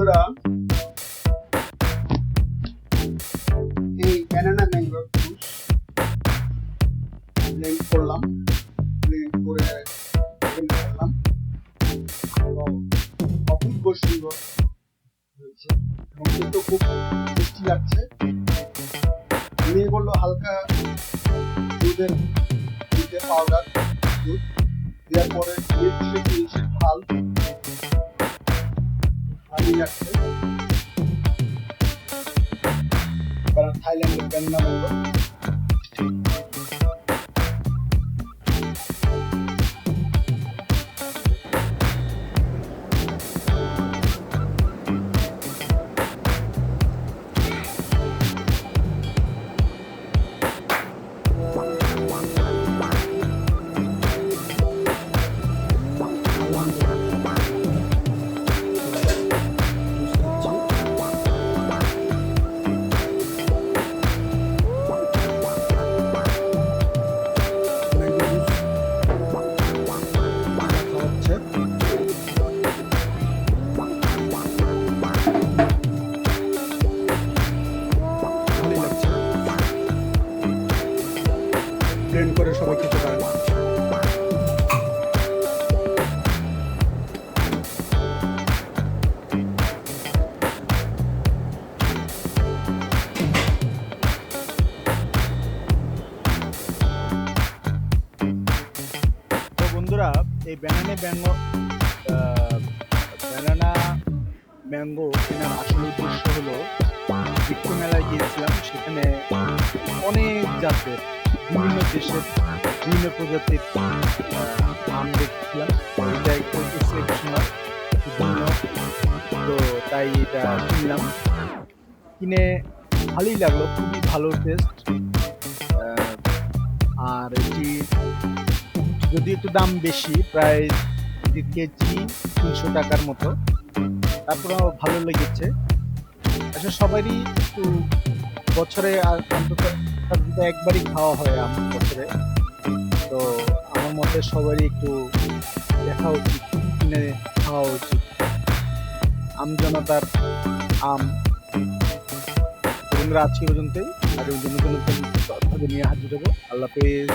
বন্ধুরা, এই banana mango juice blend করলাম ব্লেন্ড করে ফেললাম এবং অপূর্ব সুন্দর হয়েছে। এবং কিন্তু খুব টেস্টি লাগছে। নিয়ে বলল, হালকা দুধের দুধের পাউডার দুধ। দেওয়ার পরে মিল্কশেক ভালোই লাগছে কারণ থাইল্যান্ডের ব্যান্না ম্যাঙ্গো হচ্ছে ব্লেন্ড করে সবাই খেতে পারেন বন্ধুরা, এই ব্যানানা ব্যাঙ্গো ব্যানানা ম্যাঙ্গো কেনার আসল উদ্দেশ্য হলো বৃক্ষ মেলায় গিয়েছিলাম, সেখানে অনেক জাতের বিভিন্ন দেশের বিভিন্ন প্রজাতির আম দেখছিলাম এটা তো তাই এটা কিনলাম কিনে ভালোই লাগল খুবই ভালো টেস্ট আর এটি যদি একটু দাম বেশি, প্রায় কেজি তিনশো টাকার মতো। তারপরেও ভালো লেগেছে। আসলে সবারই একটু বছরে আর অন্তত একবারই খাওয়া হয় আম বছরে তো আমার মতে সবারই একটু দেখা উচিত, কিনে খাওয়া উচিত। আম জনতার আম। বন্ধুরা আজকে পর্যন্তই। আর নতুন নতুন তথ্য নিয়ে হাজির হব। আল্লাহ হাফেজ।